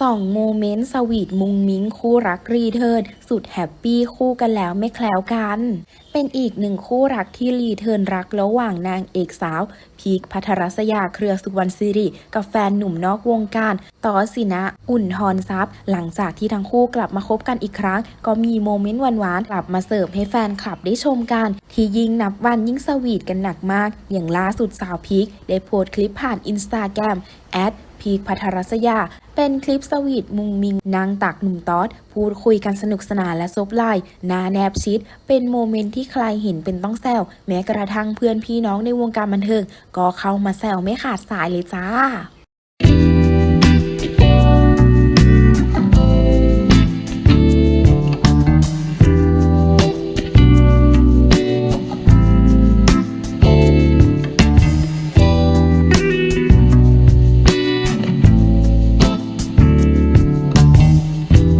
สองโมเมนต์สวีทมุงมิ้งคู่รักรีเทิร์นสุดแฮปปี้คู่กันแล้วไม่แคล้วกัน เป็นอีกหนึ่งคู่รักที่รีเทิร์นรักระหว่างนางเอกสาว พีคพัทรศยาเครือสุวรรณสิริ กับแฟนหนุ่มนอกวงการต่อสินะ อุ่นทรทรัพย์หลังจากที่ทั้งคู่กลับมาคบกันอีกครั้ง ก็มีโมเมนต์หวานๆกลับมาเสิร์ฟให้แฟนคลับได้ชมกัน ที่ยิ่งนับวันยิ่งสวีทกันหนักมาก อย่างล่าสุดสาวพีคได้โพสต์คลิปผ่านอินสตาแกรมแอด พีคพัทรศยา เป็นคลิปสวีทมุงมิงนางตักหนุ่มตอด พูดคุยกันสนุกสนานและซบไหล่หน้าแนบชิด เป็นโมเมนต์ที่ใครเห็นเป็นต้องแซวแม้กระทั่งเพื่อนพี่น้องในวงการบันเทิงก็เข้ามาแซวไม่ขาดสายเลยจ้า